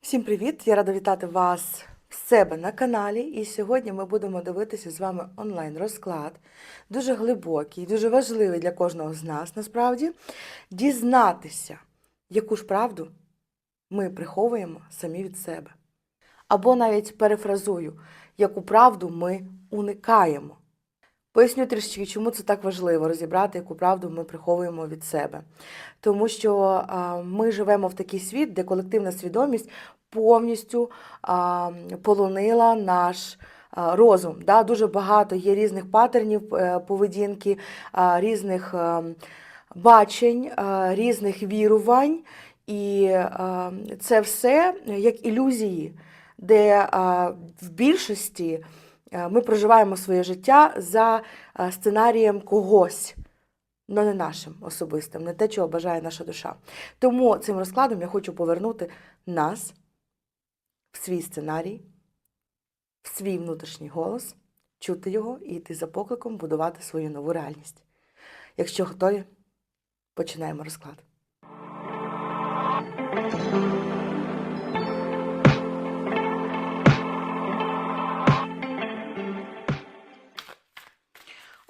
Всім привіт! Я рада вітати вас в себе на каналі. І сьогодні ми будемо дивитися з вами онлайн-розклад. Дуже глибокий, дуже важливий для кожного з нас насправді дізнатися, яку ж правду ми приховуємо самі від себе. Або навіть перефразую, яку правду ми уникаємо. Поясню трішки, чому це так важливо розібрати, яку правду ми приховуємо від себе. Тому що ми живемо в такий світ, де колективна свідомість повністю полонила наш розум. Да? Дуже багато є різних патернів е, поведінки, різних бачень, різних вірувань. І це все як ілюзії, де в більшості ми проживаємо своє життя за сценарієм когось. але не нашим особистим, не те, чого бажає наша душа. Тому цим розкладом я хочу повернути нас в свій сценарій, в свій внутрішній голос, чути його і йти за покликом будувати свою нову реальність. Якщо готові, починаємо розклад.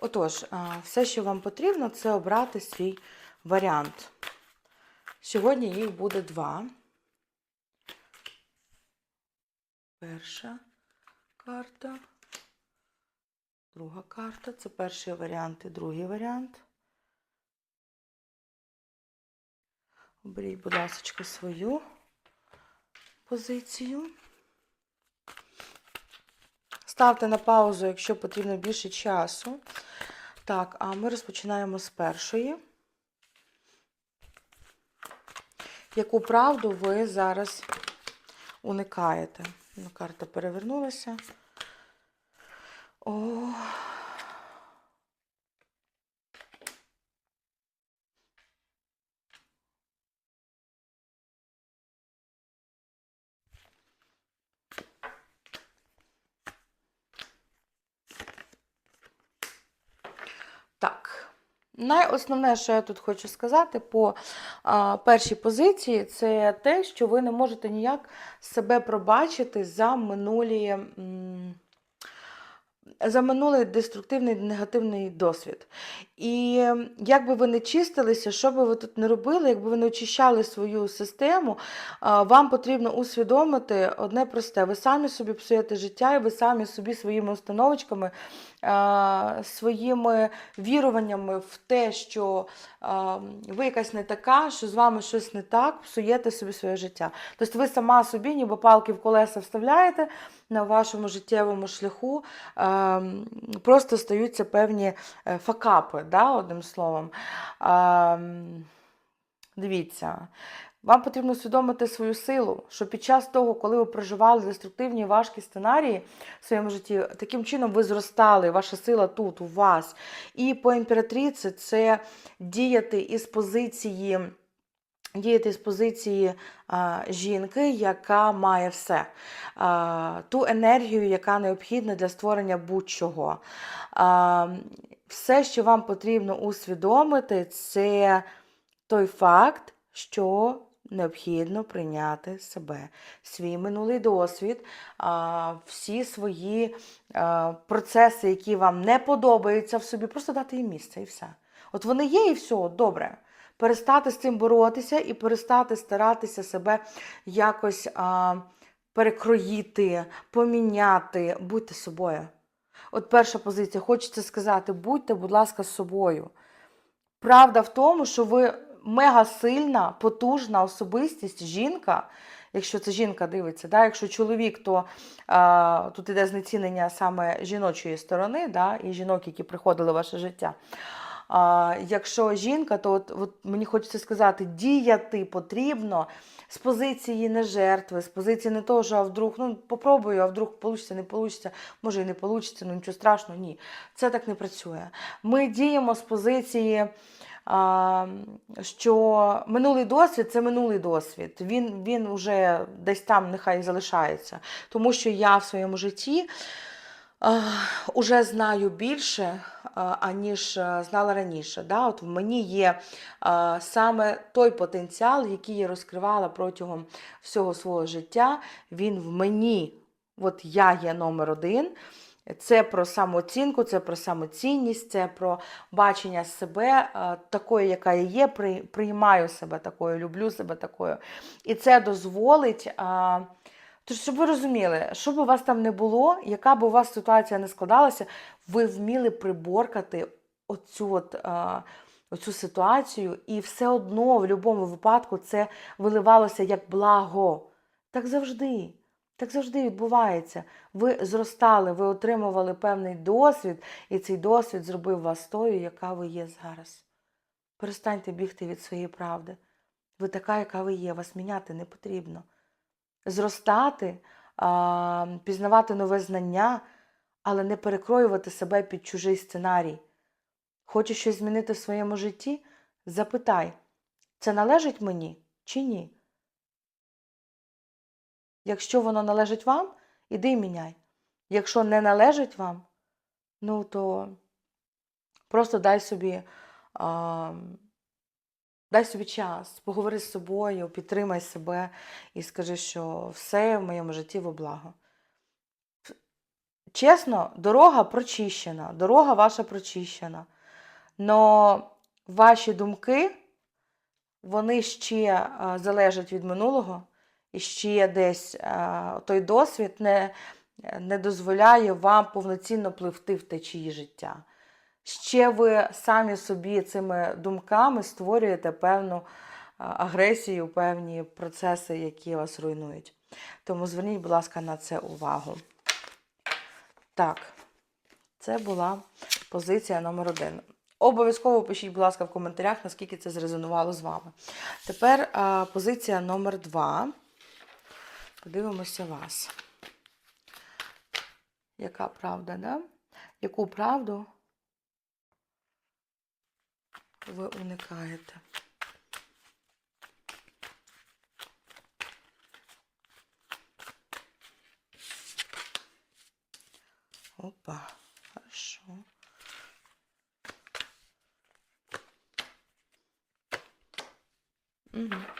Отож, все, що вам потрібно, це обрати свій варіант. Сьогодні їх буде два. Перша карта, друга карта. Це перший варіант і другий варіант. Оберіть, будь ласка, свою позицію. Ставте на паузу, якщо потрібно більше часу. Так, а ми розпочинаємо з першої. Яку правду ви зараз уникаєте? Ну, карта перевернулася. О. Так. Найосновне, що я тут хочу сказати по а, першій позиції, це те, що ви не можете ніяк себе пробачити за минулі. м, За минулий деструктивний негативний досвід. І як би ви не чистилися, що би ви тут не робили, якби ви не очищали свою систему, вам потрібно усвідомити одне просте: ви самі собі псуєте життя, і ви самі собі своїми установочками, своїми віруваннями в те, що ви якась не така, що з вами щось не так, псуєте собі своє життя. Тобто ви сама собі, ніби палки в колеса вставляєте на вашому життєвому шляху, просто стаються певні е, факапи, да, одним словом. Дивіться. Вам потрібно усвідомити свою силу, що під час того, коли ви проживали деструктивні важкі сценарії в своєму житті, таким чином ви зростали, ваша сила тут, у вас. І по імператриці це діяти із позиції. Діяти з позиції а, жінки, яка має все, а, ту енергію, яка необхідна для створення будь-чого. Все, що вам потрібно усвідомити, це той факт, що необхідно прийняти себе, свій минулий досвід, всі свої процеси, які вам не подобаються в собі, просто дати їм місце і все. От вони є, і все, добре. Перестати з цим боротися і перестати старатися себе якось а, перекроїти, поміняти, будьте собою. От перша позиція, хочеться сказати, будьте, будь ласка, собою. Правда в тому, що ви мега сильна, потужна особистість, жінка. Якщо це жінка дивиться, да? якщо чоловік, то а, тут іде знецінення саме жіночої сторони, да? і жінок, які приходили в ваше життя. А, якщо жінка, то от, от мені хочеться сказати, діяти потрібно з позиції не жертви, з позиції не того, що а вдруг, ну попробую, а вдруг вийде, не вийде, може і не вийде, ну нічого страшного, ні. Це так не працює. Ми діємо з позиції. Що минулий досвід це минулий досвід. Він він уже десь там нехай залишається. Тому що я в своєму житті а, уже знаю більше, аніж е, знала раніше. Да? От в мені є е, саме той потенціал, який я розкривала протягом всього свого життя. Він в мені, от я є номер один. Це про самооцінку, це про самоцінність, це про бачення себе е, такою, яка я є, приймаю себе такою, люблю себе такою. І це дозволить. е, Тож, щоб ви розуміли, що б у вас там не було, яка б у вас ситуація не складалася, ви вміли приборкати оцю, от, е, оцю ситуацію, і все одно в будь-якому випадку це виливалося як благо. Так завжди. Так завжди відбувається. Ви зростали, ви отримували певний досвід, і цей досвід зробив вас тою, яка ви є зараз. Перестаньте бігти від своєї правди. Ви така, яка ви є, вас міняти не потрібно. Зростати, пізнавати нове знання, але не перекроювати себе під чужий сценарій. Хочеш щось змінити в своєму житті? Запитай, це належить мені чи ні? Якщо воно належить вам, іди і міняй. Якщо не належить вам, ну то просто дай собі, а, дай собі час, поговори з собою, підтримай себе і скажи, що все в моєму житті во благо. Чесно, дорога прочищена, дорога ваша прочищена. Но ваші думки, вони ще залежать від минулого, і ще десь а, той досвід не, не дозволяє вам повноцінно пливти в течії життя. Ще ви самі собі цими думками створюєте певну агресію, певні процеси, які вас руйнують. Тому зверніть, будь ласка, на це увагу. Так, це була позиція номер один. Обов'язково пишіть, будь ласка, в коментарях, наскільки це зрезонувало з вами. Тепер а, позиція номер два. Подивимося вас. Яка правда, да? Яку правду ви уникаєте? Опа, хорошо. Угу.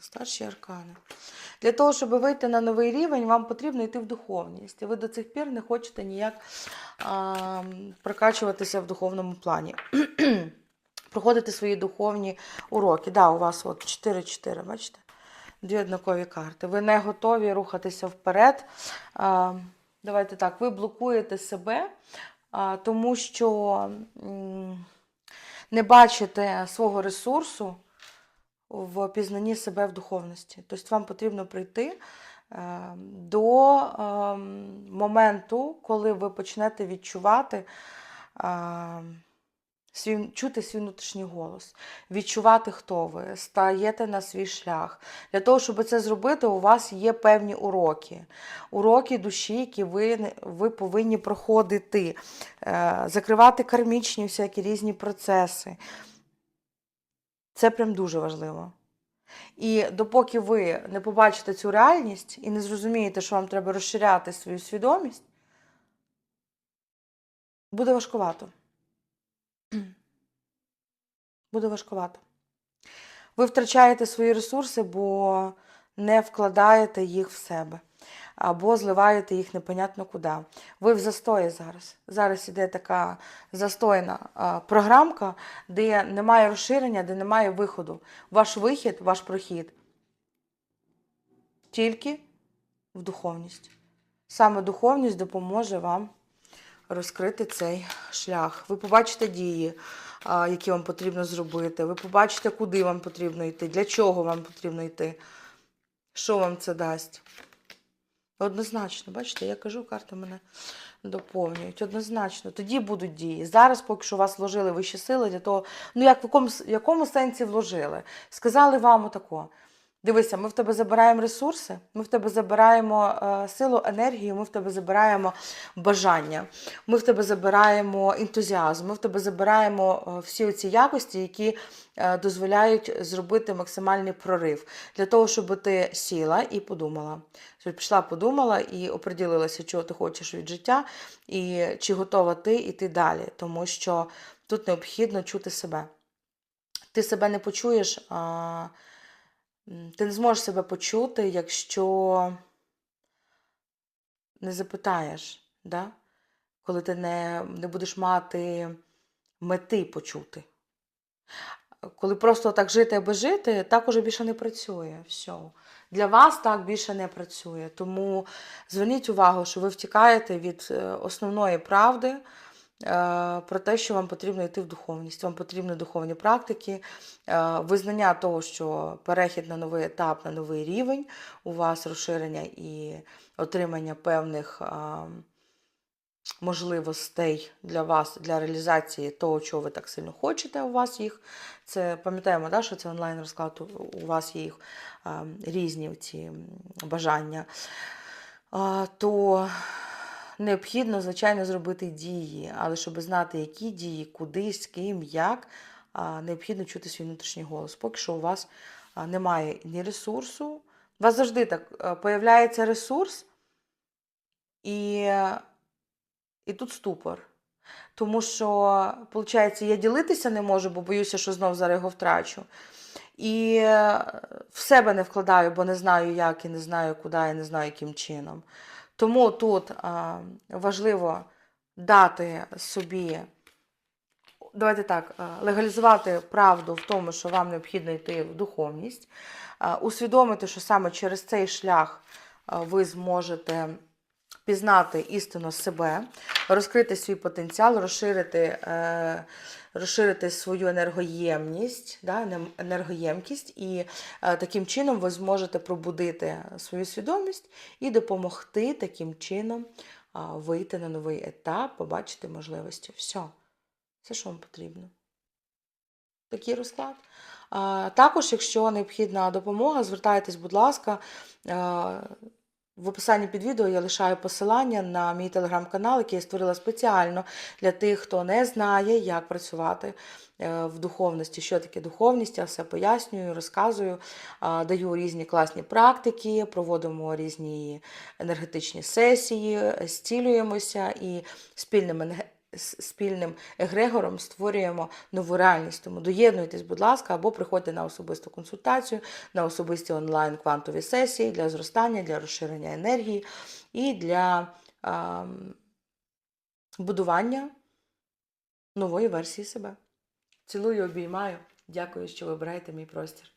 Старші аркани. Для того, щоб вийти на новий рівень, вам потрібно йти в духовність. І ви до цих пір не хочете ніяк а, прокачуватися в духовному плані. Проходити свої духовні уроки. Да, у вас от 4-4, бачите? Дві однакові карти. Ви не готові рухатися вперед. А, давайте так, ви блокуєте себе, а, тому що не бачите свого ресурсу в пізнанні себе в духовності. Тобто вам потрібно прийти е, до е, моменту, коли ви почнете відчувати, е, свій, чути свій внутрішній голос, відчувати, хто ви, стаєте на свій шлях. Для того, щоб це зробити, у вас є певні уроки. Уроки душі, які ви, ви повинні проходити, е, закривати кармічні всякі різні процеси. Це прям дуже важливо. І допоки ви не побачите цю реальність і не зрозумієте, що вам треба розширяти свою свідомість, буде важкувато. Буде важкувато. Ви втрачаєте свої ресурси, бо не вкладаєте їх в себе. Або зливаєте їх непонятно куди. Ви в застої зараз. Зараз іде така застойна програмка, де немає розширення, де немає виходу. Ваш вихід, ваш прохід тільки в духовність. Саме духовність допоможе вам розкрити цей шлях. Ви побачите дії, які вам потрібно зробити. Ви побачите, куди вам потрібно йти, для чого вам потрібно йти, що вам це дасть. Однозначно, бачите, я кажу, карти мене доповнюють. Однозначно. Тоді будуть дії. Зараз, поки що вас вложили вищі сили для того, ну як в якому, в якому сенсі вложили? Сказали вам отако. Дивися, ми в тебе забираємо ресурси, ми в тебе забираємо е, силу, енергію, ми в тебе забираємо бажання, ми в тебе забираємо ентузіазм, ми в тебе забираємо е, всі ці якості, які е, дозволяють зробити максимальний прорив для того, щоб ти сіла і подумала. Щоб пішла, подумала і оприділилася, чого ти хочеш від життя, і чи готова ти йти далі. Тому що тут необхідно чути себе. Ти себе не почуєш. А... Ти не зможеш себе почути, якщо не запитаєш, да? коли ти не, не будеш мати мети почути. Коли просто так жити аби жити, так уже більше не працює. Все. Для вас так більше не працює. Тому зверніть увагу, що ви втікаєте від е, основної правди про те, що вам потрібно йти в духовність. Вам потрібні духовні практики, е, визнання того, що перехід на новий етап, на новий рівень, у вас розширення і отримання певних е, можливостей для вас, для реалізації того, чого ви так сильно хочете, у вас їх. Це пам'ятаємо, да, що це онлайн розклад, у- вас є їх е, різні ці бажання. То необхідно, звичайно, зробити дії, але щоб знати, які дії, куди, з ким, як, необхідно чути свій внутрішній голос. Поки що у вас немає ні ресурсу. У вас завжди так е, появляється ресурс, і, і тут ступор. Тому що, виходить, я ділитися не можу, бо боюся, що знов зараз його втрачу. І е, в себе не вкладаю, бо не знаю, як, і не знаю, куди, і не знаю, яким чином. Тому тут а, важливо дати собі, давайте так, легалізувати правду в тому, що вам необхідно йти в духовність, а, усвідомити, що саме через цей шлях ви зможете пізнати істину себе, розкрити свій потенціал, розширити, е, розширити свою енергоємність, да, енергоємкість, і е, таким чином ви зможете пробудити свою свідомість і допомогти таким чином вийти на новий етап, побачити можливості. Все. Все, що вам потрібно. Такий розклад. Також, якщо необхідна допомога, звертайтесь, будь ласка. В описанні під відео я лишаю посилання на мій телеграм-канал, який я створила спеціально для тих, хто не знає, як працювати е, в духовності. Що таке духовність, я все пояснюю, розказую, даю різні класні практики, проводимо різні енергетичні сесії, зцілюємося і спільним енге- с- спільним егрегором створюємо нову реальність. Тому доєднуйтесь, будь ласка, або приходьте на особисту консультацію, на особисті онлайн квантові сесії для зростання, для розширення енергії і для ам, будування нової версії себе. Цілую, обіймаю. Дякую, що вибираєте мій простір.